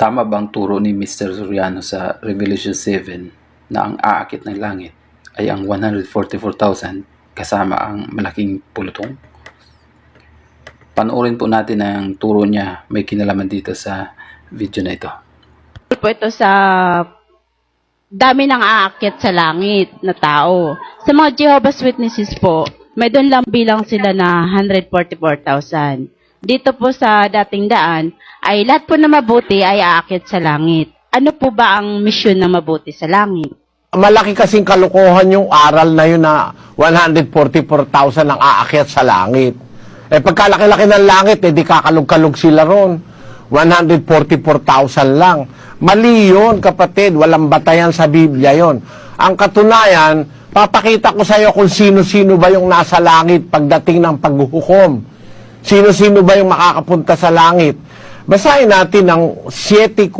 Tama bang turo ni Mr. Soriano sa Revelation 7 na ang aakit ng langit ay ang 144,000 kasama ang malaking pulutong? Panoorin po natin ang turo niya may kinalaman dito sa video na ito. po ito sa dami ng aakyat sa langit na tao. Sa mga Jehovah's Witnesses po, may doon lang bilang sila na 144,000. Dito po sa dating daan, ay lahat po na mabuti ay aakyat sa langit. Ano po ba ang misyon na mabuti sa langit? Malaki kasing kalokohan yung aral na yun na 144,000 ang aakyat sa langit. Eh pagkalaki-laki ng langit, eh di kakalog-kalog sila ron. 144,000 lang. Mali yun, kapatid. Walang batayan sa Biblia yon. Ang katunayan, papakita ko sa iyo kung sino-sino ba yung nasa langit pagdating ng paghuhukom. Sino-sino ba yung makakapunta sa langit. Basahin natin ang 7.4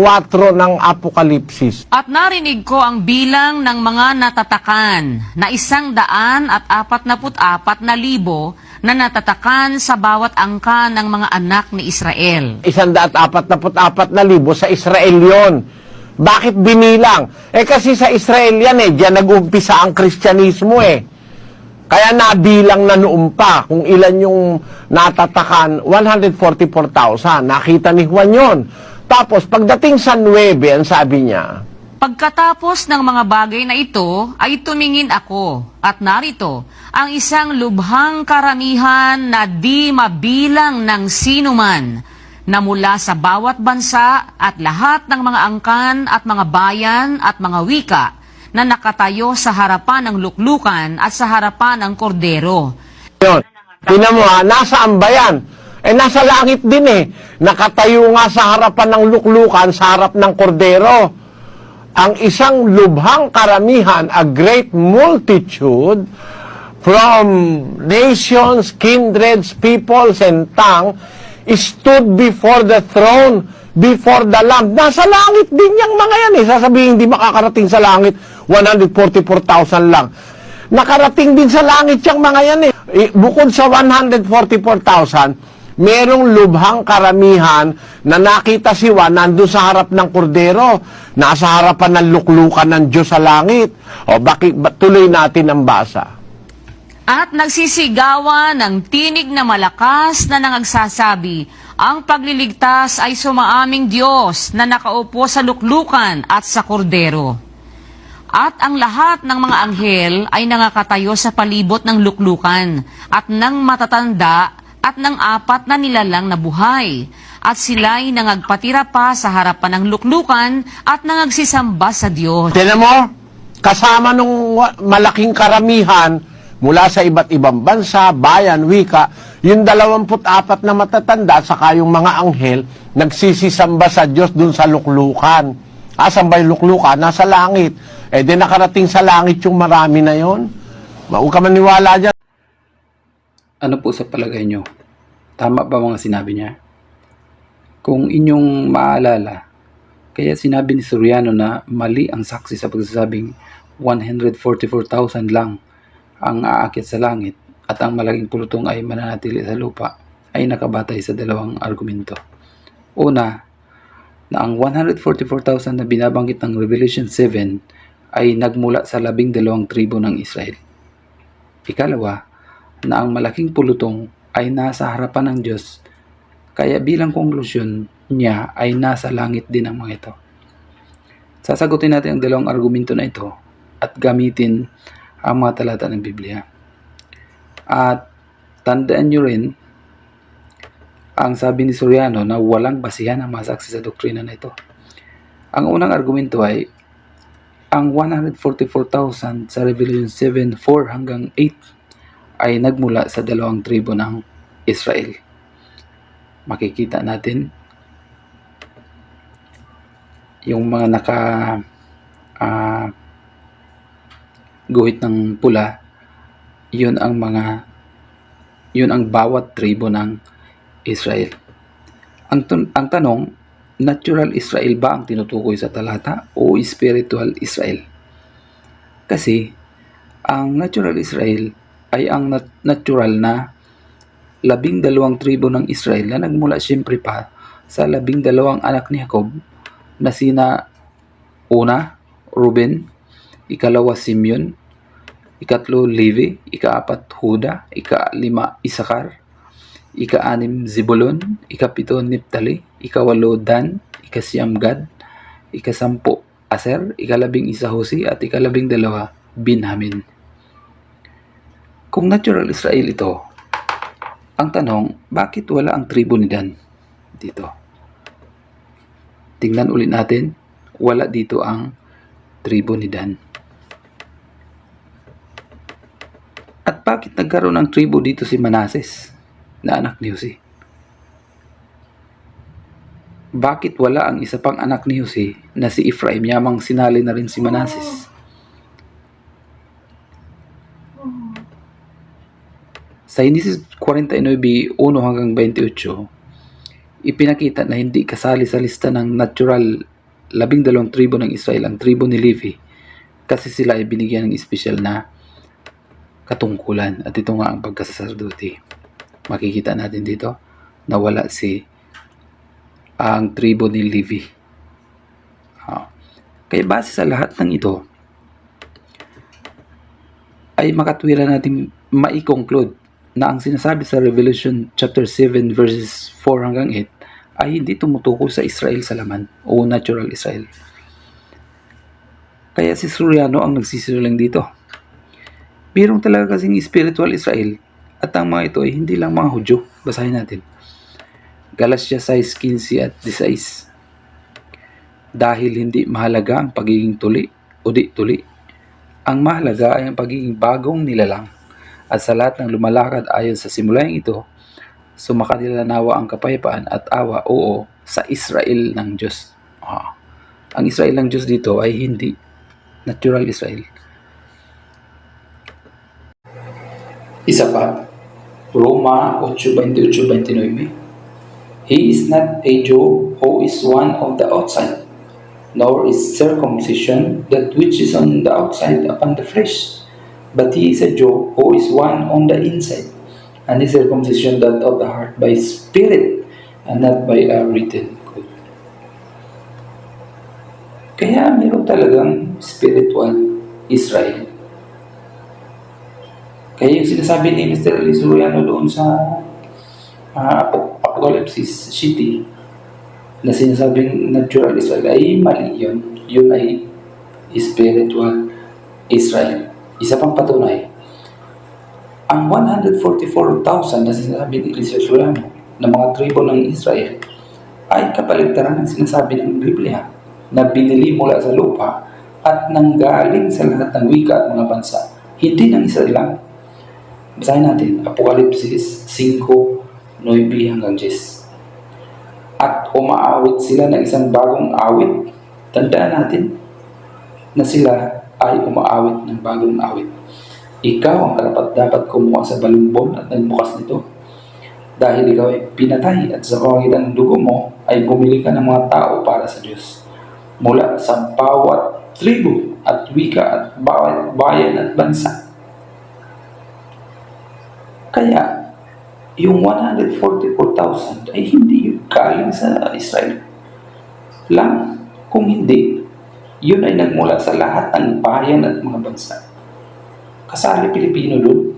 ng Apokalipsis. At narinig ko ang bilang ng mga natatakan na isang daan at apat na apat na libo na natatakan sa bawat angka ng mga anak ni Israel. Isandaat apat na apat na libo sa Israel yon. Bakit binilang? Eh kasi sa Israel yan eh, diyan nag-umpisa ang Kristyanismo eh. Kaya nabilang na noon pa kung ilan yung natatakan, 144,000. Nakita ni Juan yon. Tapos pagdating sa 9, ang sabi niya, Pagkatapos ng mga bagay na ito, ay tumingin ako, at narito, ang isang lubhang karamihan na di mabilang ng sinuman, na mula sa bawat bansa at lahat ng mga angkan at mga bayan at mga wika, na nakatayo sa harapan ng luklukan at sa harapan ng kordero. Yun. Tingnan mo ha, nasaan ba yan? Eh, nasa langit din eh. Nakatayo nga sa harapan ng luklukan, sa harap ng kordero. Ang isang lubhang karamihan, a great multitude, from nations, kindreds, peoples, and tongue, stood before the throne, before the Lamb. Nasa langit din yung mga yan eh. Sasabihin, hindi makakarating sa langit, 144,000 lang. Nakarating din sa langit yung mga yan eh. Eh, Bukod sa 144,000, merong lubhang karamihan na nakita si Juan nandun sa harap ng kordero. Nasa harapan ng luklukan ng Diyos sa langit. O bakit ba, tuloy natin ang basa. At nagsisigawan ng tinig na malakas na nangagsasabi, ang pagliligtas ay sumaaming Diyos na nakaupo sa luklukan at sa kordero. At ang lahat ng mga anghel ay nangakatayo sa palibot ng luklukan at ng matatanda at ng apat na nilalang na buhay. At sila'y nangagpatira pa sa harapan ng luklukan at nangagsisamba sa Diyos. Tinan mo, kasama nung malaking karamihan mula sa iba't ibang bansa, bayan, wika, yung 24 na matatanda saka yung mga anghel nagsisisamba sa Diyos dun sa luklukan. Asan ba yung luklukan? Nasa langit. Eh di nakarating sa langit yung marami na yon. Huwag ka maniwala dyan. Ano po sa palagay nyo? Tama ba mga sinabi niya? Kung inyong maalala, kaya sinabi ni Soriano na mali ang saksi sa pagsasabing 144,000 lang ang aakit sa langit at ang malaking pulutong ay mananatili sa lupa ay nakabatay sa dalawang argumento. Una, na ang 144,000 na binabanggit ng Revelation 7 ay nagmula sa labing dalawang tribo ng Israel. Ikalawa, na ang malaking pulutong ay nasa harapan ng Diyos, kaya bilang konklusyon niya ay nasa langit din ang mga ito. Sasagutin natin ang dalawang argumento na ito at gamitin ang mga talata ng Biblia. At tandaan nyo rin ang sabi ni Soriano na walang basihan ang masaksi sa doktrina na ito. Ang unang argumento ay ang 144,000 sa Revelation 7, 4 hanggang 8 ay nagmula sa dalawang tribo ng Israel. Makikita natin yung mga naka ah, guhit ng pula, yun ang mga yun ang bawat tribo ng Israel. Ang, tun- ang tanong, natural Israel ba ang tinutukoy sa talata o spiritual Israel? Kasi, ang natural Israel ay ang nat- natural na labing dalawang tribo ng Israel na nagmula siyempre pa sa labing dalawang anak ni Jacob na sina una, Ruben, ikalawa, Simeon, ikatlo, Levi, ikaapat, Huda, ikalima, Isakar, ika-anim, Zebulon, ikapito, Naphtali, ikawalo, Dan, ikasyam, Gad, ikasampu, Aser, ikalabing isa, Hosi, at ikalabing dalawa, Binhamin. Kung natural Israel ito, ang tanong, bakit wala ang tribo ni Dan dito? Tingnan ulit natin, wala dito ang tribo ni Dan. Bakit nagkaroon ng tribo dito si Manases na anak ni Jose? Bakit wala ang isa pang anak ni Jose na si Ephraim yamang sinali na rin si Manases? Sa Genesis 49, 1 hanggang 28, ipinakita na hindi kasali sa lista ng natural labing dalawang tribo ng Israel ang tribo ni Levi kasi sila ay binigyan ng espesyal na katungkulan at ito nga ang pagkasaserdote. Makikita natin dito na wala si ang tribo ni Levi. Ah. Kaya base sa lahat ng ito ay makatwira natin mai-conclude na ang sinasabi sa Revelation chapter 7 verses 4 hanggang 8 ay hindi tumutukoy sa Israel sa laman o natural Israel. Kaya si Suriano ang nagsisiruling dito. Birong talaga kasing spiritual Israel at ang mga ito ay hindi lang mga Hudyo. Basahin natin. Galatia 6.15 at 16 Dahil hindi mahalaga ang pagiging tuli o di tuli, ang mahalaga ay ang pagiging bagong nilalang at sa lahat ng lumalakad ayon sa simulayang ito, sumakanila nawa ang kapayapaan at awa oo sa Israel ng Diyos. Ah, ang Israel ng Diyos dito ay hindi natural Israel. Isa pa, Roma 8.28-29 He is not a Jew who is one of the outside, nor is circumcision that which is on the outside upon the flesh, but he is a Jew who is one on the inside, and is circumcision that of the heart by spirit, and not by a written code. Kaya meron talagang spiritual Israel. Kaya yung sinasabi ni Mr. Elisuriano doon sa uh, Apocalypse City na sinasabing natural Israel ay mali yun. Yun ay spiritual Israel. Isa pang patunay, ang 144,000 na sinasabi ni Elisuriano na mga tribo ng Israel ay kapaligtaran ng sinasabi ng Biblia na binili mula sa lupa at nanggaling sa lahat ng wika at mga bansa. Hindi ng Israel lang. Basahin natin, Apokalipsis 5, 9 hanggang 10. At umaawit sila ng isang bagong awit. Tandaan natin na sila ay umaawit ng bagong awit. Ikaw ang karapat dapat kumuha sa balumbon at nagbukas nito. Dahil ikaw ay pinatay at sa pamagitan ng dugo mo ay bumili ka ng mga tao para sa Diyos. Mula sa bawat tribo at wika at bayan at bansa. Kaya, yung 144,000 ay hindi yun galing sa Israel lang. Kung hindi, yun ay nagmula sa lahat ng bayan at mga bansa. Kasali Pilipino doon.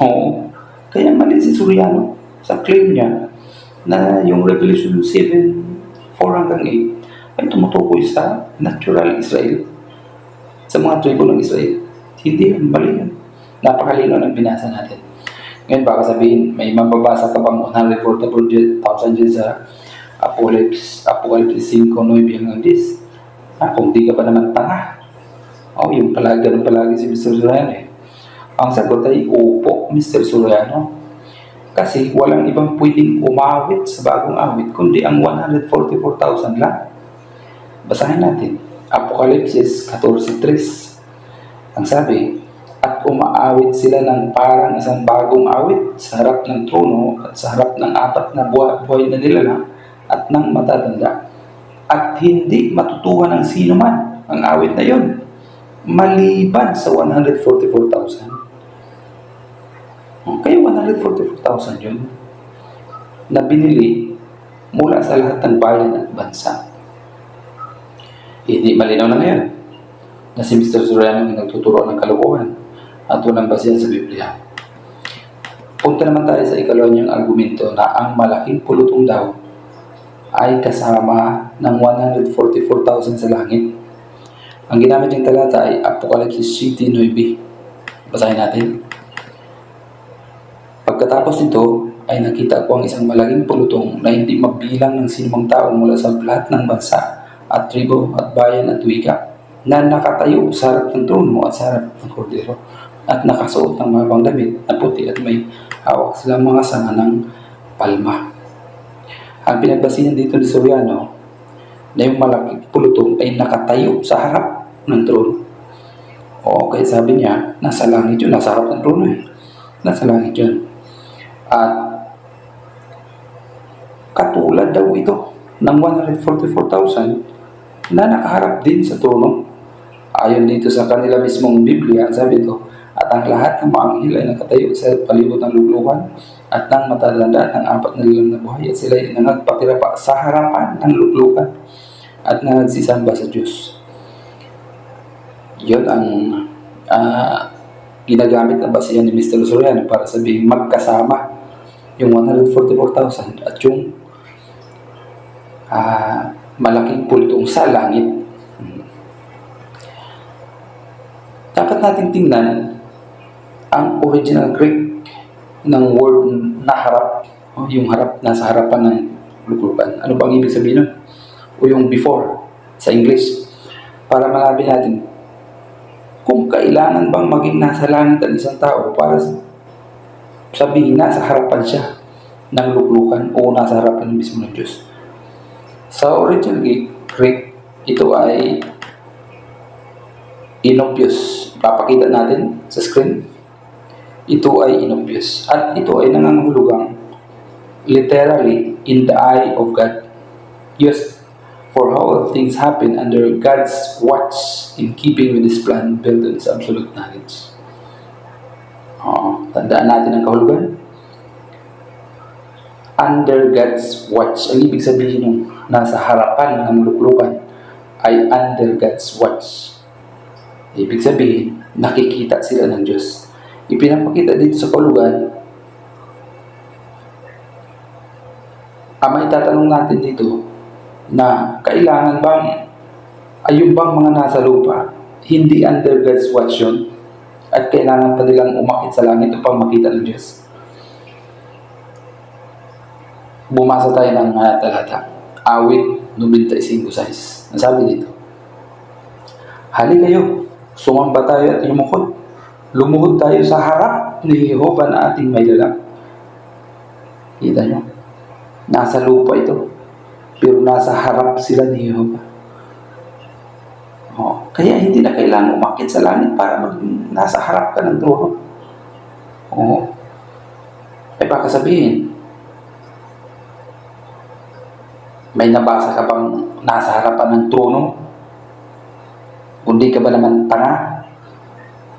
Oo. Kaya mali si Suriano sa claim niya na yung Revelation 7, 4 hanggang 8 ay tumutukoy sa natural Israel sa mga tribo ng Israel. Hindi, mali yun. Napakalino ng binasa natin. Ngayon baka sabihin, may mababasa ka bang 144,000 dyan sa Apocalypse, Apocalypse 5, 9 hanggang 10? Ah, kung di ka pa naman tanga. Oh, yung palagi, ganun palagi si Mr. Soriano eh. Ang sagot ay, opo, Mr. Soriano. Kasi walang ibang pwedeng umawit sa bagong awit, kundi ang 144,000 lang. Basahin natin. Apokalipsis 14.3 Ang sabi, umaawit sila ng parang isang bagong awit sa harap ng trono at sa harap ng apat na buhay, na nilalang at ng matatanda. At hindi matutuhan ng sino man ang awit na yon maliban sa 144,000. Kaya 144,000 yun na binili mula sa lahat ng bayan at bansa. Hindi malinaw na ngayon na si Mr. Soriano ang nagtuturo ng kalokohan at walang basihan sa Biblia. Punta naman tayo sa ikalawa niyang argumento na ang malaking pulutong daw ay kasama ng 144,000 sa langit. Ang ginamit niyang talata ay Apocalypse City 9. Basahin natin. Pagkatapos nito ay nakita ko ang isang malaking pulutong na hindi mabilang ng sinumang tao mula sa lahat ng bansa at tribo at bayan at wika na nakatayo sa harap ng trono at sa harap ng kordero at nakasuot ng mabang damit na puti at may hawak silang mga sanga ng palma. Ang pinagbasihan dito ni Soriano na yung malaking pulutong ay nakatayo sa harap ng trono. O kaya sabi niya, nasa langit yun, nasa harap ng trono eh. Nasa langit yun. At katulad daw ito ng 144,000 na nakaharap din sa trono. Ayon dito sa kanila mismong Biblia, sabi ito, at ang lahat ng mga anghel ay nakatayo sa palibot ng luglukan at nang matatanda ng apat na lilang na buhay at sila ay nangagpatira pa sa harapan ng luglukan at nagsisamba sa Diyos. Yun ang ah, ginagamit na basihan ni Mr. Soriano para sabihin magkasama yung 144,000 at yung ah, malaking pultong sa langit. Hmm. Dapat natin tingnan ang original Greek ng word na harap, o yung harap nasa harapan ng luklukan. Ano bang ibig sabihin nun? O yung before sa English. Para malabi natin kung kailangan bang maging nasa langit ang isang tao para sabihin nasa harapan siya ng luklukan o nasa harapan mismo ng Diyos. Sa original Greek, ito ay inobvious. Papakita natin sa screen. Ito ay inobvious. At ito ay nangangahulugang literally in the eye of God. Yes, for how things happen under God's watch in keeping with His plan built on His absolute knowledge. Oo, tandaan natin ang kahulugan. Under God's watch. Ang ibig sabihin ng nasa harapan ng luklukan ay under God's watch. Ibig sabihin, nakikita sila ng Diyos. Ipinapakita dito sa kahulugan, ang may tatanong natin dito, na kailangan bang ayun bang mga nasa lupa hindi under God's watch yun at kailangan pa nilang umakit sa langit upang makita ng Diyos. Bumasa tayo ng uh, talata. Awit 95.6. Ang sabi dito, Hali kayo, sumamba tayo at lumukod. Lumuhod tayo sa harap ni Jehovah na ating may lalang. Kita nyo? Nasa lupa ito pero nasa harap sila ni Jehovah. Oh, kaya hindi na kailangan umakit sa langit para mag, nasa harap ka ng trono. Oo. Eh baka sabihin, may nabasa ka bang nasa harapan ng trono? Hindi ka ba naman tanga?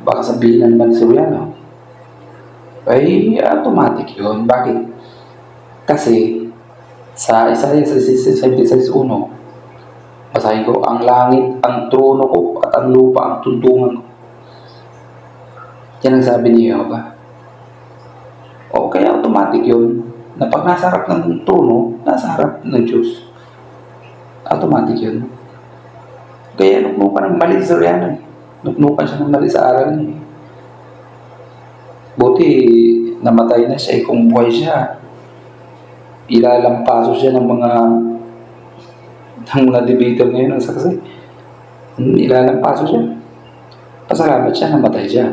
Baka sabihin na naman. Ay, automatic yun. Bakit? Kasi, sa Isaiah 76.1, basahin ko, ang langit, ang trono ko, at ang lupa, ang tuntungan ko. Yan ang sabi ni Jehovah. O kaya automatic yun, na pag nasa harap ng trono, nasa harap ng Diyos. Automatic yun. Kaya nuknukan ng mali sa Rihanna eh. Nuknukan siya ng mali sa aral niya. Buti, namatay na siya eh. Kung buhay siya, ilalampaso siya ng mga ng mga debater ngayon ng saksi. Ilalampaso siya. Pasalamat siya, namatay siya.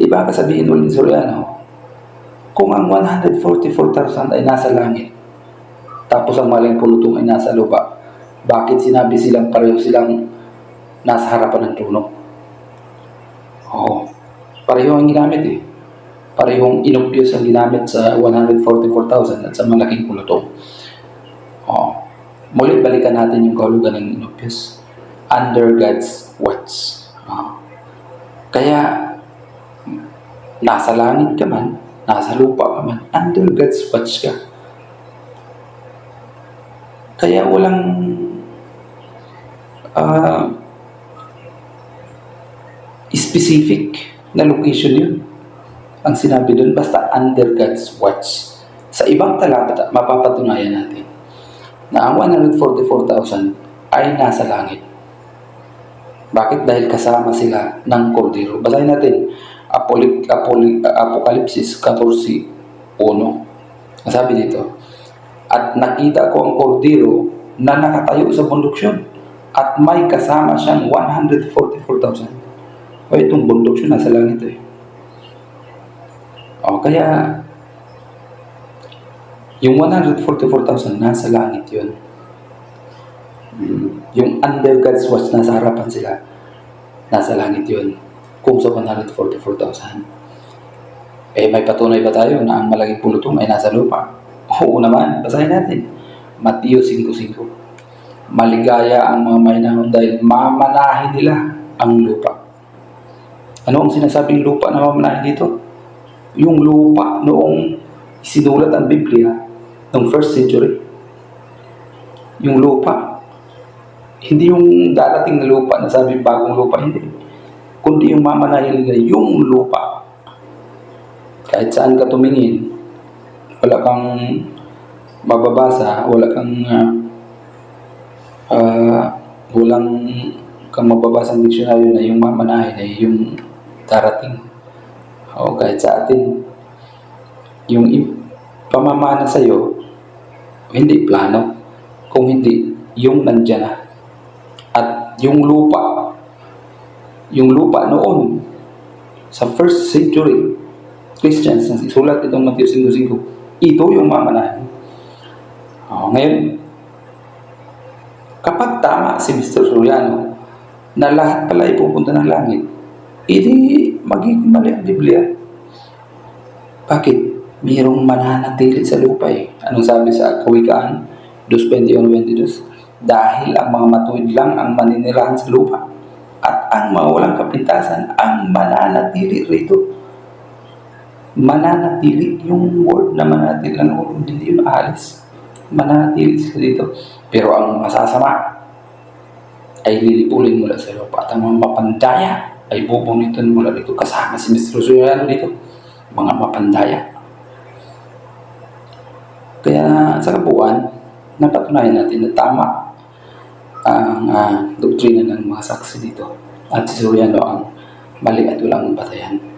Iba ka sabihin ulit ni Soriano, kung ang 144,000 ay nasa langit, tapos ang maling pulutong ay nasa lupa, bakit sinabi silang pareho silang nasa harapan ng trono? Oo. Pareho ang ginamit eh parehong inobvious ang ginamit sa 144,000 at sa malaking pulutong. Oh. Muli balikan natin yung kahulugan ng inobvious. Under God's watch. Oh. Kaya, nasa langit ka man, nasa lupa ka man, under God's watch ka. Kaya walang ah, specific na location yun. Ang sinabi doon, basta under God's watch. Sa ibang talata, mapapatunayan natin na ang 144,000 ay nasa langit. Bakit? Dahil kasama sila ng Kordero. Basahin natin, Apoli, Apoli, Apokalipsis 14.1. Ang sabi dito, At nakita ko ang Kordero na nakatayo sa bundok yun at may kasama siyang 144,000. O itong bundok yun nasa langit eh. O kaya, yung 144,000 nasa langit yun. Mm, Yung under God's watch, nasa harapan sila. Nasa langit yun. Kung sa 144,000. Eh, may patunay ba tayo na ang malaking pulutong ay nasa lupa? Oo naman. Basahin natin. Mateo 5.5 Maligaya ang mga maynahon dahil mamanahin nila ang lupa. Ano ang sinasabing lupa na mamanahin dito? Yung lupa noong sinulat ang Biblia noong first century. Yung lupa. Hindi yung darating na lupa na sabi bagong lupa, hindi. Kundi yung mamanahin nila, yung lupa. Kahit saan ka tumingin, wala kang mababasa, wala kang ah, ah, walang kang mababasang diksyonaryo na yung mamanahin ay yung darating. O kahit sa atin, yung pamamana sa'yo, hindi plano, kung hindi, yung nandyan na. At yung lupa, yung lupa noon, sa first century, Christians, na isulat itong Matthew 5.5, ito yung mamanahin. O, ngayon, kapag tama si Mr. Soriano, na lahat pala ay pupunta ng langit, hindi magiging mali ang Biblia. Bakit? Mayroong mananatili sa lupa eh. Anong sabi sa Kawikaan 2.21-22? Dahil ang mga matuwid lang ang maninirahan sa lupa at ang mga walang kapintasan ang mananatili rito. Mananatili, yung word na mananatili lang, hindi yun aalis. Mananatili sila dito. Pero ang masasama ay lilipulin mula sa lupa at ang mga mapandaya ay bubunitan mula dito. Kasama si Mr. Suyano dito? Mga mapandaya. Kaya sa kabuuan napatunayan natin na tama ang ah, doktrina ng mga saksi dito. At si Soriano ang mali at walang batayan